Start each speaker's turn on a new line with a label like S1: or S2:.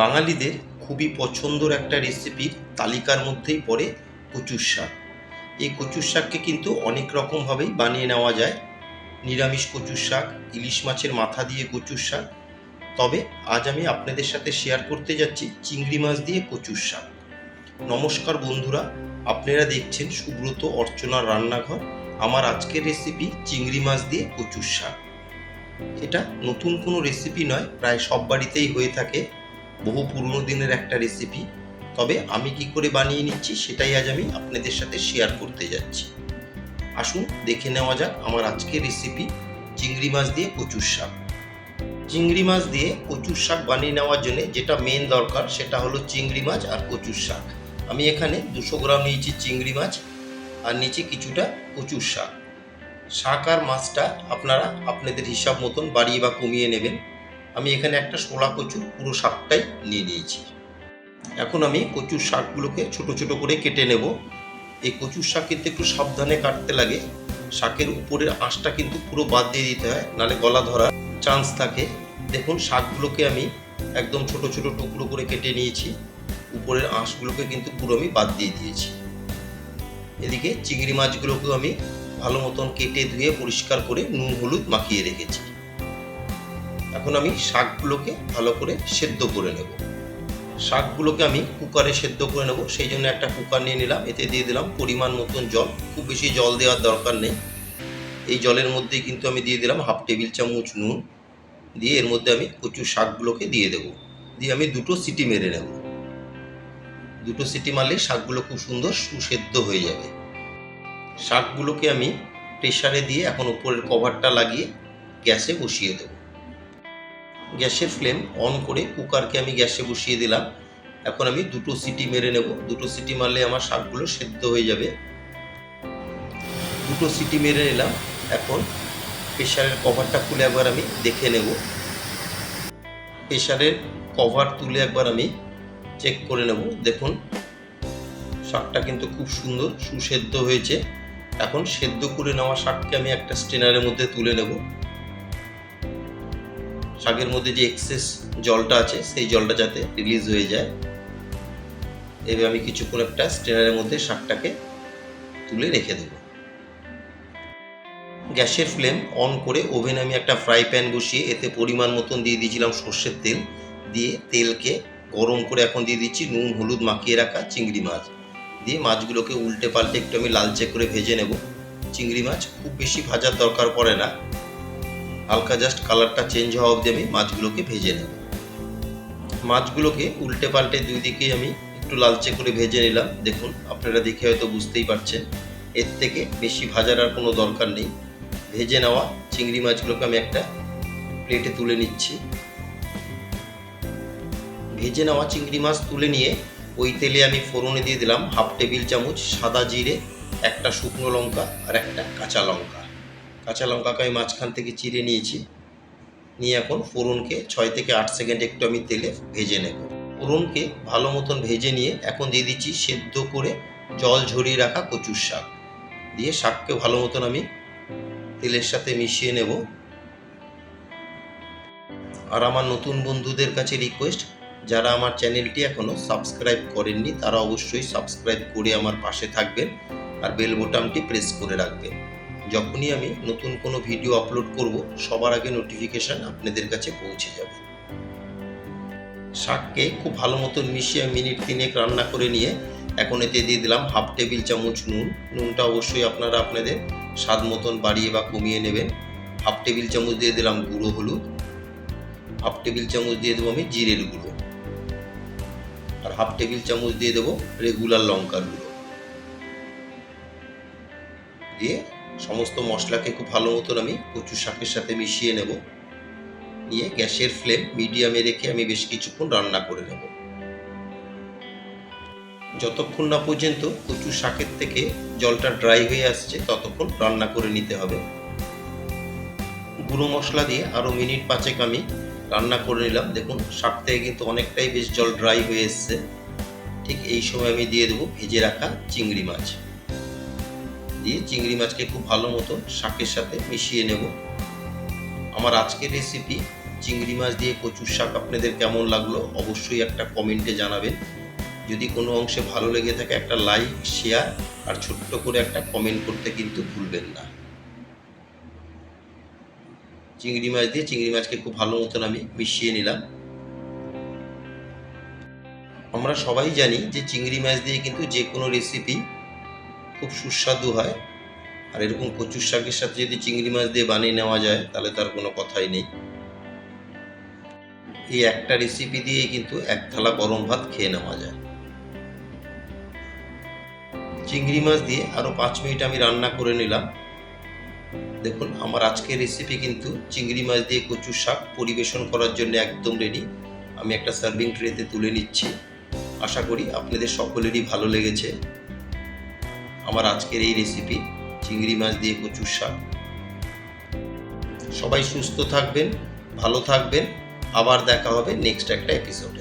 S1: বাঙালিদের খুবই পছন্দর একটা রেসিপির তালিকার মধ্যেই পড়ে কচুর শাক। এই কচুর শাককে কিন্তু অনেক রকমভাবেই বানিয়ে নেওয়া যায়। নিরামিষ কচুর শাক, ইলিশ মাছের মাথা দিয়ে কচুর শাক। তবে আজ আমি আপনাদের সাথে শেয়ার করতে যাচ্ছি চিংড়ি মাছ দিয়ে কচুর শাক। নমস্কার বন্ধুরা, আপনারা দেখছেন সুব্রত অর্চনার রান্নাঘর। আমার আজকের রেসিপি চিংড়ি মাছ দিয়ে কচুর শাক। এটা নতুন কোনো রেসিপি নয়, প্রায় সব বাড়িতেই হয়ে থাকে। বহু পুরনো দিনের একটা রেসিপি তবে আমি কি করে বানিয়ে নিচ্ছি সেটাই আজ আমি আপনাদের সাথে শেয়ার করতে যাচ্ছি। আসুন দেখে নেওয়া যাক আমার আজকের রেসিপি চিংড়ি মাছ দিয়ে কচুর শাক। চিংড়ি মাছ দিয়ে কচুর শাক বানিয়ে নেওয়ার জন্য যেটা মেন দরকার সেটা হলো চিংড়ি মাছ আর কচুর শাক। আমি এখানে দুশো গ্রাম নিয়েছি চিংড়ি মাছ আর নিচে কিছুটা কচুর শাক। শাক আর মাছটা আপনারা আপনাদের হিসাব মতন বাড়িয়ে বা কমিয়ে নেবেন। আমি এখানে একটা শোলা কচু পুরো শাকটাই নিয়ে নিয়েছি। এখন আমি কচুর শাকগুলোকে ছোট ছোট করে কেটে নেব। এই কচুর শাক কিন্তু একটু সাবধানে কাটতে লাগে। শাকের উপরের আঁশটা কিন্তু পুরো বাদ দিয়ে দিতে হয় নালে গলা ধরার চান্স থাকে। দেখুন, শাকগুলোকে আমি একদম ছোট ছোট টুকরো করে কেটে নিয়েছি। উপরের আঁশগুলোকে কিন্তু পুরো আমি বাদ দিয়ে দিয়েছি। এদিকে চিংড়ি মাছগুলোকেও আমি ভালো মতন কেটে ধুয়ে পরিষ্কার করে নুন, হলুদ মাখিয়ে রেখেছি। এখন আমি শাকগুলোকে ভালো করে সেদ্ধ করে নেব। শাকগুলোকে আমি কুকারে সেদ্ধ করে নেব। সেই জন্য একটা কুকার নিয়ে নিলাম। এতে দিয়ে দিলাম পরিমাণ মতন জল। খুব বেশি জল দেওয়ার দরকার নেই। এই জলের মধ্যেই কিন্তু আমি দিয়ে দিলাম হাফ টেবিল চামচ নুন। দিয়ে এর মধ্যে আমি কচুর শাকগুলোকে দিয়ে দেবো। দিয়ে আমি দুটো সিটি মেরে নেব। দুটো সিটি মারলে শাকগুলো খুব সুন্দর সুসেদ্ধ হয়ে যাবে। শাকগুলোকে আমি প্রেশারে দিয়ে এখন উপরের কভারটা লাগিয়ে গ্যাসে বসিয়ে দেব। গ্যাসের ফ্লেম অন করে কুকারকে আমি গ্যাসে বসিয়ে দিলাম। এখন আমি দুটো সিটি মেরে নেব। দুটো সিটি মারলে আমার শাকগুলো সেদ্ধ হয়ে যাবে। দুটো সিটি মেরে নিলাম। এখন প্রেশারের কভারটা খুলে একবার আমি দেখে নেব। প্রেশারের কভার তুলে একবার আমি চেক করে নেব। দেখুন, শাকটা কিন্তু খুব সুন্দর সুসেদ্ধ হয়েছে। এখন সেদ্ধ করে নেওয়া শাককে আমি একটা স্টেনারের মধ্যে তুলে নেব। শাকের মধ্যে যে এক্সেস জলটা আছে, সেই জলটা যাতে রিলিজ হয়ে যায়। এবার আমি কিছুক্ষণ একটা স্ট্রেনারের মধ্যে শাকটাকে তুলে রেখে দেব। গ্যাসের ফ্লেম অন করে ওভেনে আমি একটা ফ্রাই প্যান বসিয়ে, এতে পরিমাণ মতন দিয়ে দিয়েছিলাম সর্ষের তেল। দিয়ে তেলকে গরম করে এখন দিয়ে দিচ্ছি নুন, হলুদ মাখিয়ে রাখা চিংড়ি মাছ। দিয়ে মাছগুলোকে উল্টে পাল্টে একটু আমি লালচে করে ভেজে নেব। চিংড়ি মাছ খুব বেশি ভাজার দরকার পড়ে না। হালকা জাস্ট কালারটা চেঞ্জ হওয়া অবধি আমি মাছগুলোকে ভেজে নেব। মাছগুলোকে উল্টে পাল্টে দুই দিকেই আমি একটু লালচে করে ভেজে নিলাম। দেখুন, আপনারা দেখে হয়তো বুঝতেই পারছেন, এর থেকে বেশি ভাজার আর কোনো দরকার নেই। ভেজে নেওয়া চিংড়ি মাছগুলোকে আমি একটা প্লেটে তুলে নিচ্ছি। ভেজে নেওয়া চিংড়ি মাছ তুলে নিয়ে ওই তেলে আমি ফোড়নে দিয়ে দিলাম হাফ টেবিল চামচ সাদা জিরে, একটা শুকনো লঙ্কা আর একটা কাঁচা লঙ্কা। কাঁচা লঙ্কাকে আমি মাঝখান থেকে চিড়ে নিয়েছি। নিয়ে এখন ফোড়নকে ছয় থেকে আট সেকেন্ড একটু আমি তেলে ভেজে নেব। ফোড়নকে ভালো মতন ভেজে নিয়ে এখন দিয়ে দিচ্ছি সেদ্ধ করে জল ঝরিয়ে রাখা কচুর শাক। দিয়ে শাককে ভালো মতন আমি তেলের সাথে মিশিয়ে নেব। আর আমার নতুন বন্ধুদের কাছে রিকোয়েস্ট যারা আমার চ্যানেলটি এখনও সাবস্ক্রাইব করেননি, তারা অবশ্যই সাবস্ক্রাইব করে আমার পাশে থাকবেন আর বেল বোতামটি প্রেস করে রাখবেন। যখনই আমি নতুন কোনো ভিডিও আপলোড করব, সবার আগে নোটিফিকেশান আপনাদের কাছে পৌঁছে যাবে। শাককে খুব ভালো মতন মিশিয়ে মিনিট তিনেক রান্না করে নিয়ে এখন এতে দিয়ে দিলাম হাফ টেবিল চামচ নুন। নুনটা অবশ্যই আপনারা আপনাদের স্বাদ মতন বাড়িয়ে বা কমিয়ে নেবেন। হাফ টেবিল চামচ দিয়ে দিলাম গুঁড়ো হলুদ। হাফ টেবিল চামচ দিয়ে দেবো আমি জিরের গুঁড়ো। আর হাফ টেবিল চামচ দিয়ে দেবো রেগুলার লঙ্কার গুঁড়ো। দিয়ে সমস্ত মশলাকে খুব ভালো মতন আমি কচু শাকের সাথে মিশিয়ে নেব। নিয়ে গ্যাসের ফ্লেম মিডিয়ামে রেখে আমি বেশ কিছুক্ষণ রান্না করে নেব। যতক্ষণ না পর্যন্ত কচু শাকের থেকে জলটা ড্রাই হয়ে আসছে, ততক্ষণ রান্না করে নিতে হবে। গুঁড়ো মশলা দিয়ে আরও মিনিট পাঁচেক আমি রান্না করে নিলাম। দেখুন, শাক থেকে কিন্তু অনেকটাই বেশ জল ড্রাই হয়ে এসছে। ঠিক এই সময় আমি দিয়ে দেবো ভেজে রাখা চিংড়ি মাছ। দিয়ে চিংড়ি মাছকে খুব ভালো মতো শাকের সাথে মিশিয়ে নেব। আমার আজকের রেসিপি চিংড়ি মাছ দিয়ে কচুর শাক আপনাদের কেমন লাগল অবশ্যই একটা কমেন্টে জানাবেন। যদি কোনো অংশে ভালো লেগে থাকে একটা লাইক শেয়ার আর ছোট্ট করে একটা কমেন্ট করতে কিন্তু ভুলবেন না। চিংড়ি মাছ দিয়ে চিংড়ি মাছকে খুব ভালো মতন আমি মিশিয়ে নিলাম। আমরা সবাই জানি যে চিংড়ি মাছ দিয়ে কিন্তু যে কোনো রেসিপি খুব সুস্বাদু হয়। আর এরকম কচুর শাকের সাথে যদি চিংড়ি মাছ দিয়ে বানিয়ে নেওয়া যায়, তাহলে তার কোনো কথাই নেই। এই একটা রেসিপি দিয়ে কিন্তু এক থালা গরম ভাত খেয়ে নেওয়া যায়। চিংড়ি মাছ দিয়ে আরও পাঁচ মিনিট আমি রান্না করে নিলাম। দেখুন, আমার আজকের রেসিপি কিন্তু চিংড়ি মাছ দিয়ে কচু শাক পরিবেশন করার জন্য একদম রেডি আমি একটা সার্ভিং ট্রেতে তুলে নিচ্ছি। আশা করি আপনাদের সকলেরই ভালো লেগেছে। আমার আজকের এই রেসিপি চিংড়ি মাছ দিয়ে কচুর শাক। সবাই সুস্থ থাকবেন, ভালো থাকবেন। আবার দেখা হবে নেক্সট একটা এপিসোড